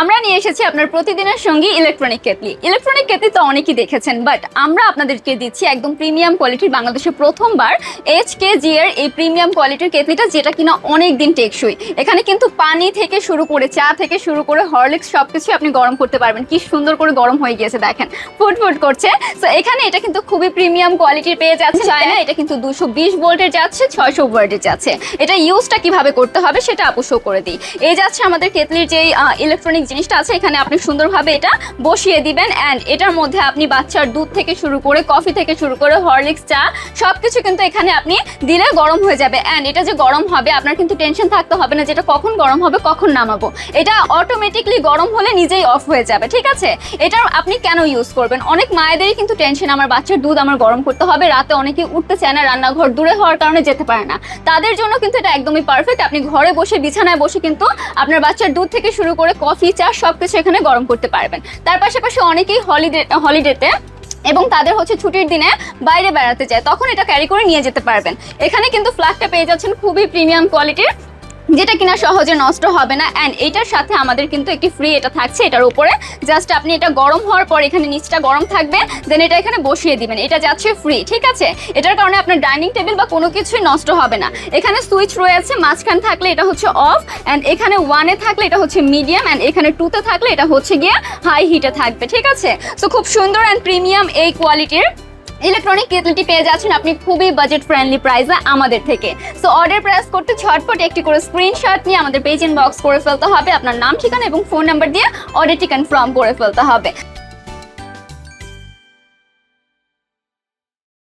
আমরা নিয়ে এসেছি আপনার প্রতিদিনের সঙ্গী ইলেকট্রনিক কেতলি ইলেকট্রনিক কেতলি তো অনেকেই দেখেছেন বাট আমরা আপনাদেরকে দিচ্ছি একদম প্রিমিয়াম কোয়ালিটির বাংলাদেশে প্রথমবার এইচ কে জি এর এই প্রিমিয়াম কোয়ালিটির কেতলিটা যেটা কিনা অনেক দিন টেকসই। এখানে কিন্তু পানি থেকে শুরু করে চা থেকে শুরু করে হরলিক্স সব কিছু আপনি গরম করতে পারবেন। কি সুন্দর করে গরম হয়ে গিয়েছে দেখেন। ফুট ফুট করছে। তো এখানে এটা কিন্তু খুবই প্রিমিয়াম কোয়ালিটির পেয়ে যাচ্ছে। চায় না এটা কিন্তু দুশো বিশ ভোল্টের যাচ্ছে ছয়শো ভোল্টের যাচ্ছে। এটা ইউজটা কীভাবে করতে হবে সেটা আপু শো করে দিই। এই যাচ্ছে আমাদের কেতলির যে ইলেকট্রনিক জিনিসটা আছে, এখানে আপনি সুন্দরভাবে এটা বসিয়ে দিবেন। অ্যান্ড এটার মধ্যে আপনি বাচ্চার দুধ থেকে শুরু করে কফি থেকে শুরু করে হরলিক্স চা সব কিছু কিন্তু এখানে আপনি দিলে গরম হয়ে যাবে। অ্যান্ড এটা যে গরম হবে, আপনার কিন্তু টেনশন থাকতে হবে না যেটা কখন গরম হবে, কখন নামাবো। এটা অটোমেটিকলি গরম হলে নিজেই অফ হয়ে যাবে, ঠিক আছে? এটা আপনি কেন ইউজ করবেন? অনেক মায়েদেরই কিন্তু টেনশন আমার বাচ্চার দুধ আমার গরম করতে হবে, রাতে অনেকে উঠতে চায় না, রান্নাঘর দূরে হওয়ার কারণে যেতে পারে না। তাদের জন্য কিন্তু এটা একদমই পারফেক্ট আপনি ঘরে বসে, বিছানায় বসে কিন্তু আপনার বাচ্চার দুধ থেকে শুরু করে কফি চা সবকিছু এখানে গরম করতে পারবেন। তার পাশাপাশি অনেকেই হলিডে হলিডেতে এবং তাদের হচ্ছে ছুটির দিনে বাইরে বেড়াতে যায়, তখন এটা ক্যারি করে নিয়ে যেতে পারবেন। এখানে কিন্তু ফ্ল্যাগটা পেয়ে যাচ্ছেন খুবই প্রিমিয়াম কোয়ালিটির যেটা কিনা সহজে নষ্ট হবে না অ্যান্ড এটার সাথে আমাদের কিন্তু একটি ফ্রি এটা থাকছে এটার উপরে। জাস্ট আপনি এটা গরম হওয়ার পর এখানে নিচটা গরম থাকবে দেন এটা এখানে বসিয়ে দিবেন, এটা যাচ্ছে ফ্রি ঠিক আছে? এটার কারণে আপনার ডাইনিং টেবিল বা কোনো কিছুই নষ্ট হবে না। এখানে সুইচ রয়েছে, মাঝখান থাকলে এটা হচ্ছে অফ অ্যান্ড এখানে ওয়ানে থাকলে এটা হচ্ছে মিডিয়াম অ্যান্ড এখানে টুতে থাকলে এটা হচ্ছে গিয়ে হাই হিটে থাকবে, ঠিক আছে? সো খুব সুন্দর অ্যান্ড প্রিমিয়াম এই কোয়ালিটির ইলেকট্রনিক কেটলটি পেয়ে যাচ্ছেন আপনি খুবই বাজেট ফ্রেন্ডলি প্রাইসে আমাদের থেকে। সো অর্ডার প্রেস করতে ঝটপট একটি করে স্ক্রিনশট নিয়ে আমাদের পেজ ইনবক্স করে ফেলতে হবে। আপনার নাম, ঠিকানা এবং ফোন নাম্বার দিয়ে অর্ডারটি কনফার্ম করে ফেলতে হবে।